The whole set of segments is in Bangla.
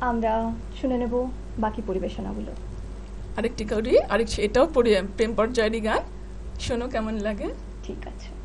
আমরা শুনে নেব বাকি পরিবেশনাগুলো। আরেকটি করি আরেক এটাও প্রেম পর্যায়েরই গান। শোনো কেমন লাগে। ঠিক আছে।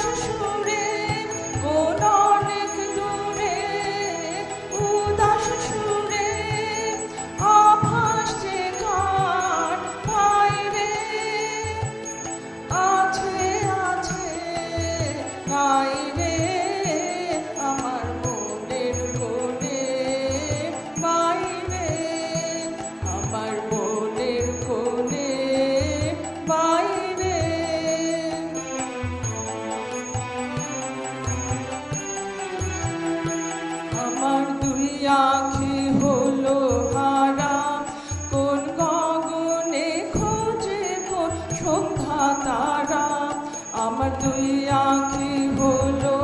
是说。আখি হলো হারা। কোন তারা। আমার দুই আখি হলো